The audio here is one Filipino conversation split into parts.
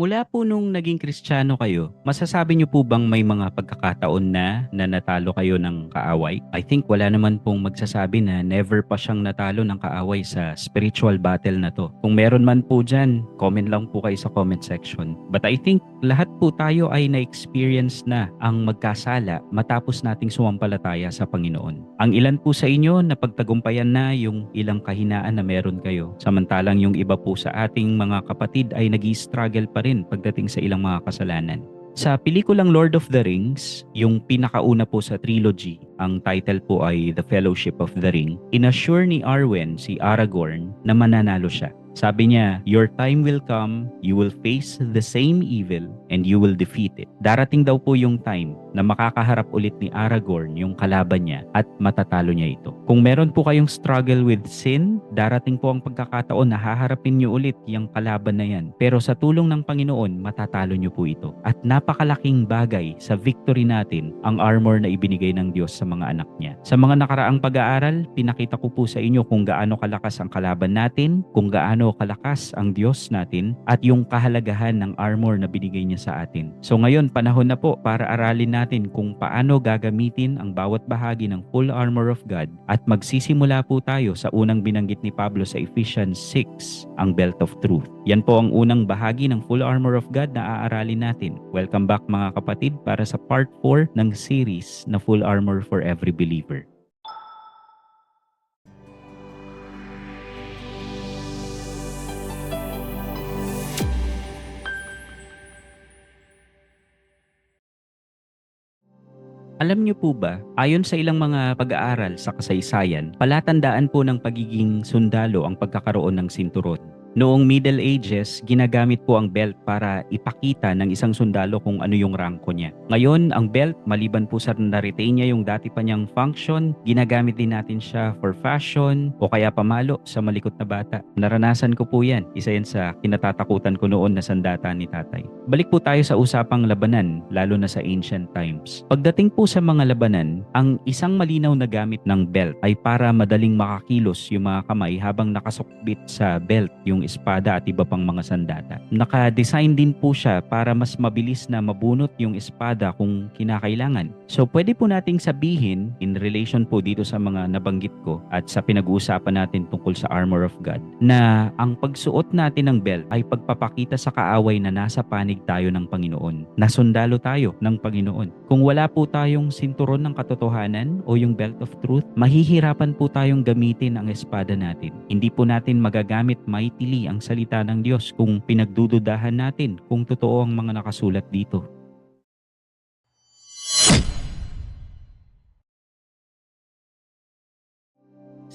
Mula po nung naging Kristiyano kayo, masasabi niyo po bang may mga pagkakataon na na natalo kayo ng kaaway? I think wala naman pong magsasabi na never pa siyang natalo ng kaaway sa spiritual battle na to. Kung meron man po dyan, comment lang po kayo sa comment section. But I think lahat po tayo ay na-experience na ang magkasala matapos nating sumampalataya sa Panginoon. Ang ilan po sa inyo na pagtagumpayan na yung ilang kahinaan na meron kayo. Samantalang yung iba po sa ating mga kapatid ay nag struggle pa rin pagdating sa ilang mga kasalanan. Sa pelikulang Lord of the Rings, yung pinakauna po sa trilogy, ang title po ay The Fellowship of the Ring, inassure ni Arwen si Aragorn na mananalo siya. Sabi niya, Your time will come, you will face the same evil, and you will defeat it. Darating daw po yung time na makakaharap ulit ni Aragorn yung kalaban niya at matatalo niya ito. Kung meron po kayong struggle with sin, darating po ang pagkakataon na haharapin niyo ulit yung kalaban na yan. Pero sa tulong ng Panginoon, matatalo niyo po ito. At napakalaking bagay sa victory natin ang armor na ibinigay ng Diyos sa mga anak niya. Sa mga nakaraang pag-aaral, pinakita ko po sa inyo kung gaano kalakas ang kalaban natin, kung gaano kalakas ang Diyos natin, at yung kahalagahan ng armor na binigay niya sa atin. So ngayon, panahon na po para aralin natin kung paano gagamitin ang bawat bahagi ng full armor of God at magsisimula po tayo sa unang binanggit ni Pablo sa Ephesians 6, ang belt of truth. Yan po ang unang bahagi ng full armor of God na aaralin natin. Welcome back mga kapatid para sa part 4 ng series na full armor for every believer. Alam niyo po ba, ayon sa ilang mga pag-aaral sa kasaysayan, palatandaan po ng pagiging sundalo ang pagkakaroon ng sinturon. Noong Middle Ages, ginagamit po ang belt para ipakita ng isang sundalo kung ano yung rangko niya. Ngayon, ang belt, maliban po sa na-retain niya yung dati pa niyang function, ginagamit din natin siya for fashion o kaya pamalo sa malikot na bata. Naranasan ko po yan. Isa yan sa kinatatakutan ko noon na sandata ni tatay. Balik po tayo sa usapang labanan, lalo na sa ancient times. Pagdating po sa mga labanan, ang isang malinaw na gamit ng belt ay para madaling makakilos yung mga kamay habang nakasukbit sa belt yung espada at iba pang mga sandata. Naka-design din po siya para mas mabilis na mabunot yung espada kung kinakailangan. So pwede po nating sabihin in relation po dito sa mga nabanggit ko at sa pinag-uusapan natin tungkol sa armor of God na ang pagsuot natin ng belt ay pagpapakita sa kaaway na nasa panig tayo ng Panginoon. Nasundalo tayo ng Panginoon. Kung wala po tayong sinturon ng katotohanan o yung belt of truth, mahihirapan po tayong gamitin ang espada natin. Hindi po natin magagamit mightily ang salita ng Diyos kung pinagdududahan natin kung totoo ang mga nakasulat dito.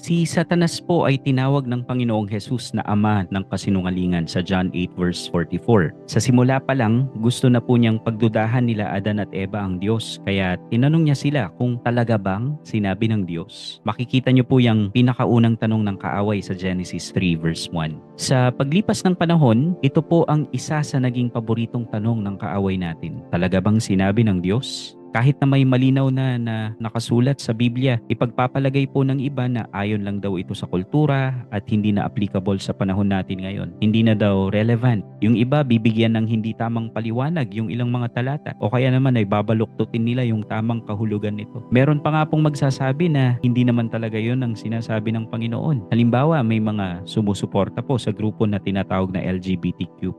Si Satanas po ay tinawag ng Panginoong Jesus na ama ng kasinungalingan sa John 8 verse 44. Sa simula pa lang, gusto na po niyang pagdudahan nila Adan at Eva ang Diyos. Kaya tinanong niya sila kung talaga bang sinabi ng Diyos. Makikita niyo po yung pinakaunang tanong ng kaaway sa Genesis 3 verse 1. Sa paglipas ng panahon, ito po ang isa sa naging paboritong tanong ng kaaway natin. Talaga bang sinabi ng Diyos? Kahit na may malinaw na na nakasulat sa Biblia, ipagpapalagay po ng iba na ayon lang daw ito sa kultura at hindi na applicable sa panahon natin ngayon. Hindi na daw relevant. Yung iba bibigyan ng hindi tamang paliwanag yung ilang mga talata o kaya naman ay babaluktutin nila yung tamang kahulugan nito. Meron pa nga pong magsasabi na hindi naman talaga yon ang sinasabi ng Panginoon. Halimbawa, may mga sumusuporta po sa grupo na tinatawag na LGBTQ+.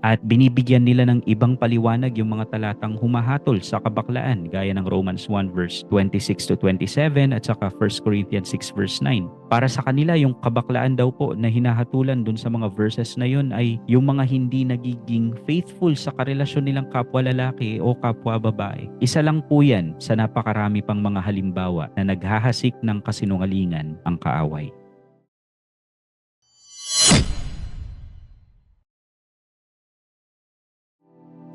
At binibigyan nila ng ibang paliwanag yung mga talatang humahatol sa kabaklaan gaya ng Romans 1 verse 26 to 27 at saka 1 Corinthians 6 verse 9. Para sa kanila yung kabaklaan daw po na hinahatulan dun sa mga verses na yun ay yung mga hindi nagiging faithful sa karelasyon nilang kapwa lalaki o kapwa babae. Isa lang po yan sa napakarami pang mga halimbawa na naghahasik ng kasinungalingan ang kaaway.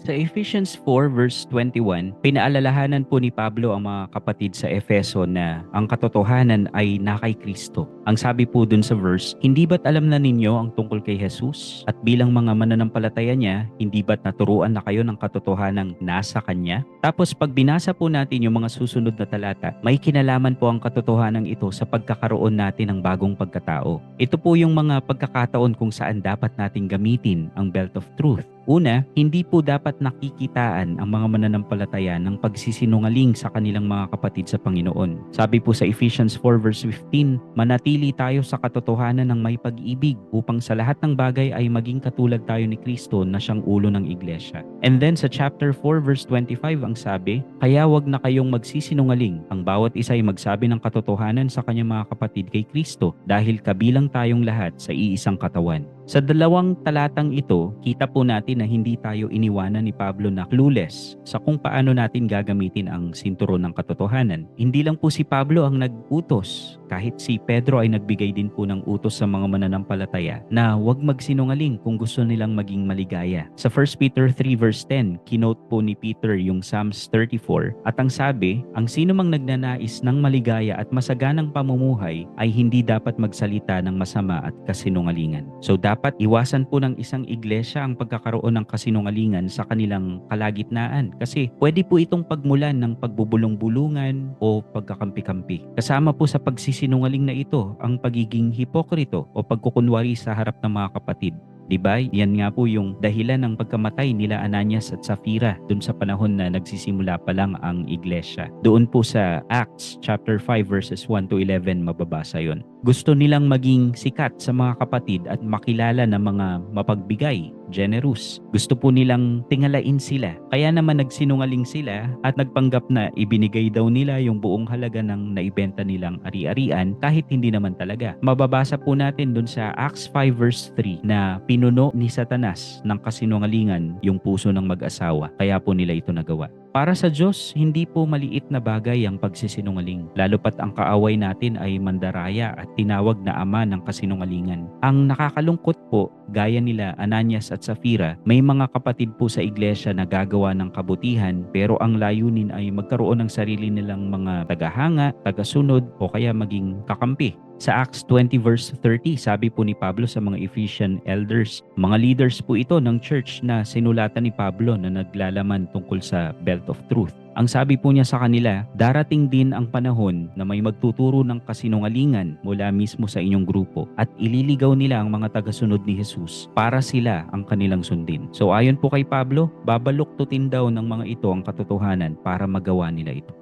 Sa Ephesians 4 verse 21, pinaalalahanan po ni Pablo ang mga kapatid sa Efeso na ang katotohanan ay na kay Kristo. Ang sabi po dun sa verse, hindi ba't alam na ninyo ang tungkol kay Jesus? At bilang mga mananampalataya niya, hindi ba't naturuan na kayo ng katotohanan nasa Kanya? Tapos pag binasa po natin yung mga susunod na talata, may kinalaman po ang katotohanan ito sa pagkakaroon natin ng bagong pagkatao. Ito po yung mga pagkakataon kung saan dapat nating gamitin ang belt of truth. Una, hindi po dapat nakikitaan ang mga mananampalataya ng pagsisinungaling sa kanilang mga kapatid sa Panginoon. Sabi po sa Ephesians 4 verse 15, manatili tayo sa katotohanan ng may pag-ibig upang sa lahat ng bagay ay maging katulad tayo ni Kristo na siyang ulo ng iglesia. And then sa chapter 4 verse 25 ang sabi, kaya wag na kayong magsisinungaling. Ang bawat isa ay magsabi ng katotohanan sa kanyang mga kapatid kay Kristo dahil kabilang tayong lahat sa iisang katawan. Sa dalawang talatang ito, kita po natin na hindi tayo iniwanan ni Pablo na clueless sa kung paano natin gagamitin ang sinturon ng katotohanan. Hindi lang po si Pablo ang nag-utos, kahit si Pedro ay nagbigay din po ng utos sa mga mananampalataya na huwag magsinungaling kung gusto nilang maging maligaya. Sa 1 Peter 3 verse 10, kinote po ni Peter yung Psalms 34 at ang sabi, ang sino mang nagnanais ng maligaya at masaganang pamumuhay ay hindi dapat magsalita ng masama at kasinungalingan. So dapat iwasan po ng isang iglesia ang pagkakaroon ng kasinungalingan sa kanilang kalagitnaan kasi pwede po itong pagmulan ng pagbubulong-bulungan o pagkakampi-kampi. Kasama po sa pagsisinungaling na ito ang pagiging hipokrito o pagkukunwari sa harap ng mga kapatid. Di ba? Yan nga po yung dahilan ng pagkamatay nila Ananias at Sapphira dun sa panahon na nagsisimula pa lang ang iglesia. Doon po sa Acts chapter 5 verses 1 to 11 mababasa yon. Gusto nilang maging sikat sa mga kapatid at makilala na mga mapagbigay, generous. Gusto po nilang tingalain sila. Kaya naman nagsinungaling sila at nagpanggap na ibinigay daw nila yung buong halaga ng naibenta nilang ari-arian kahit hindi naman talaga. Mababasa po natin dun sa Acts 5 verse 3 na pinuno ni Satanas ng kasinungalingan yung puso ng mag-asawa. Kaya po nila ito nagawa. Para sa Diyos, hindi po maliit na bagay ang pagsisinungaling. Lalo pat ang kaaway natin ay mandaraya at tinawag na ama ng kasinungalingan. Ang nakakalungkot po, gaya nila Ananias at Safira, may mga kapatid po sa iglesia na gagawa ng kabutihan pero ang layunin ay magkaroon ng sarili nilang mga tagahanga, tagasunod o kaya maging kakampi. Sa Acts 20 verse 30, sabi po ni Pablo sa mga Ephesian elders, mga leaders po ito ng church na sinulatan ni Pablo na naglalaman tungkol sa belt of truth. Ang sabi po niya sa kanila, darating din ang panahon na may magtuturo ng kasinungalingan mula mismo sa inyong grupo at ililigaw nila ang mga tagasunod ni Jesus para sila ang kanilang sundin. So ayon po kay Pablo, babaluktutin daw ng mga ito ang katotohanan para magawa nila ito.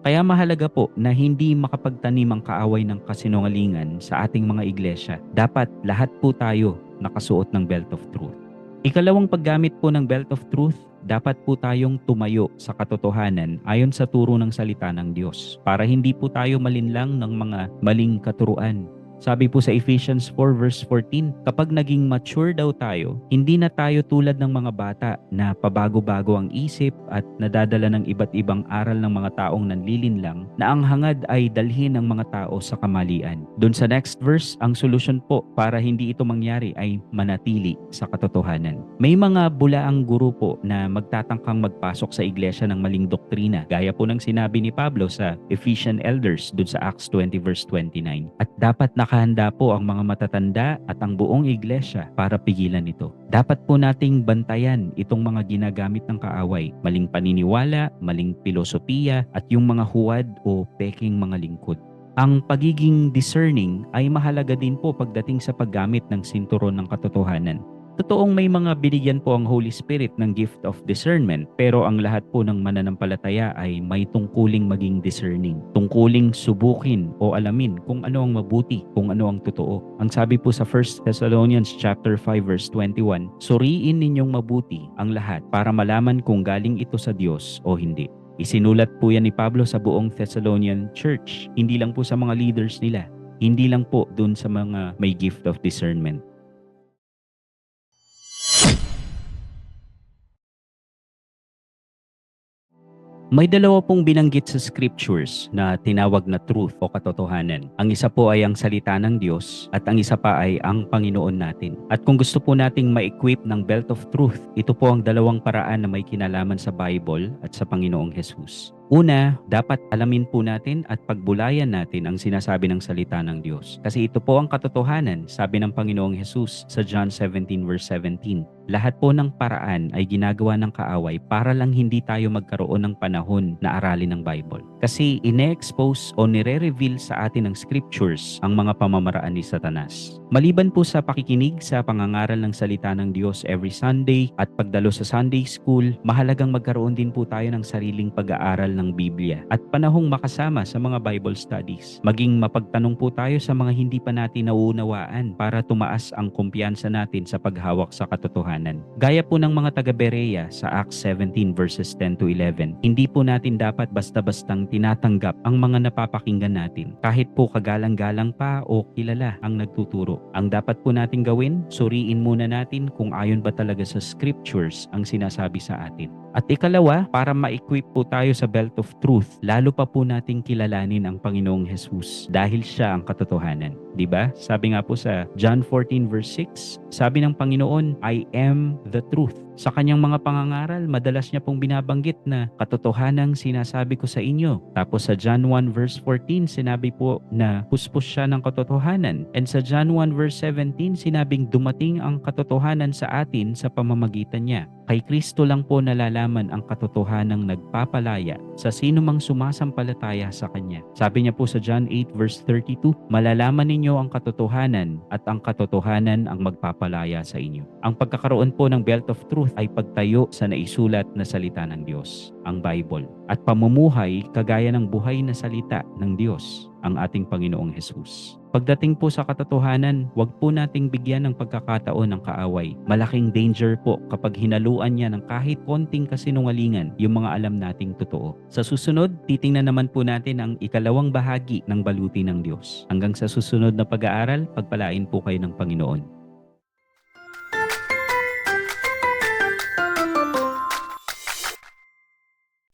Kaya mahalaga po na hindi makapagtanim ang kaaway ng kasinungalingan sa ating mga iglesia. Dapat lahat po tayo nakasuot ng belt of truth. Ikalawang paggamit po ng belt of truth, dapat po tayong tumayo sa katotohanan ayon sa turo ng salita ng Diyos para hindi po tayo malinlang ng mga maling katuruan sabi po sa Ephesians 4 verse 14, kapag naging mature daw tayo, hindi na tayo tulad ng mga bata na pabago-bago ang isip at nadadala ng iba't ibang aral ng mga taong nanlilinlang na ang hangad ay dalhin ng mga tao sa kamalian. Doon sa next verse, ang solusyon po para hindi ito mangyari ay manatili sa katotohanan. May mga bulaang guro po na magtatangkang magpasok sa iglesia ng maling doktrina, gaya po ng sinabi ni Pablo sa Ephesian elders doon sa Acts 20 verse 29. At dapat na nakahanda po ang mga matatanda at ang buong iglesia para pigilan ito. Dapat po nating bantayan itong mga ginagamit ng kaaway, maling paniniwala, maling filosofiya at yung mga huwad o peking mga lingkod. Ang pagiging discerning ay mahalaga din po pagdating sa paggamit ng sinturon ng katotohanan. Totoong may mga binigyan po ang Holy Spirit ng gift of discernment pero ang lahat po ng mananampalataya ay may tungkuling maging discerning. Tungkuling subukin o alamin kung ano ang mabuti, kung ano ang totoo. Ang sabi po sa 1 Thessalonians chapter 5 verse 21, Suriin ninyong mabuti ang lahat para malaman kung galing ito sa Diyos o hindi. Isinulat po yan ni Pablo sa buong Thessalonian church, hindi lang po sa mga leaders nila, hindi lang po dun sa mga may gift of discernment. May dalawa pong binanggit sa scriptures na tinawag na truth o katotohanan. Ang isa po ay ang salita ng Diyos at ang isa pa ay ang Panginoon natin. At kung gusto po nating ma-equip ng belt of truth, ito po ang dalawang paraan na may kinalaman sa Bible at sa Panginoong Jesus. Una, dapat alamin po natin at pagbulayan natin ang sinasabi ng salita ng Diyos. Kasi ito po ang katotohanan, sabi ng Panginoong Jesus sa John 17 verse 17. Lahat po ng paraan ay ginagawa ng kaaway para lang hindi tayo magkaroon ng panahon na aralin ng Bible. Kasi ine-expose o nire-reveal sa atin ng scriptures ang mga pamamaraan ni Satanas. Maliban po sa pakikinig sa pangangaral ng salita ng Diyos every Sunday at pagdalo sa Sunday School, mahalagang magkaroon din po tayo ng sariling pag-aaral ng Biblia at panahong makasama sa mga Bible studies. Maging mapagtanong po tayo sa mga hindi pa natin nauunawaan para tumaas ang kumpiyansa natin sa paghawak sa katotohanan. Gaya po ng mga taga-Berea sa Acts 17 verses 10 to 11, hindi po natin dapat basta-bastang tinatanggap ang mga napapakinggan natin kahit po kagalang-galang pa o kilala ang nagtuturo. Ang dapat po natin gawin, suriin muna natin kung ayon ba talaga sa scriptures ang sinasabi sa atin. At ikalawa, para ma-equip po tayo sa belt of truth, lalo pa po nating kilalanin ang Panginoong Jesus dahil siya ang katotohanan. 'Di ba? Sabi nga po sa John 14 verse 6, sabi ng Panginoon, I am the truth. Sa kanyang mga pangangaral, madalas niya pong binabanggit na katotohanang sinasabi ko sa inyo. Tapos sa John 1 verse 14, sinabi po na huspos siya ng katotohanan. And sa John 1 verse 17, sinabing dumating ang katotohanan sa atin sa pamamagitan niya. Kay Kristo lang po nalalaman ang katotohanang nagpapalaya sa sino mang sumasampalataya sa Kanya. Sabi niya po sa John 8 verse 32, Malalaman ninyo ang katotohanan at ang katotohanan ang magpapalaya sa inyo. Ang pagkakaroon po ng belt of truth ay pagtayo sa naisulat na salita ng Diyos, ang Bible, at pamumuhay kagaya ng buhay na salita ng Diyos, ang ating Panginoong Jesus. Pagdating po sa katotohanan, huwag po nating bigyan ng pagkakataon ng kaaway. Malaking danger po kapag hinaluan niya ng kahit konting kasinungalingan yung mga alam nating totoo. Sa susunod, titingnan naman po natin ang ikalawang bahagi ng baluti ng Diyos. Hanggang sa susunod na pag-aaral, pagpalain po kayo ng Panginoon.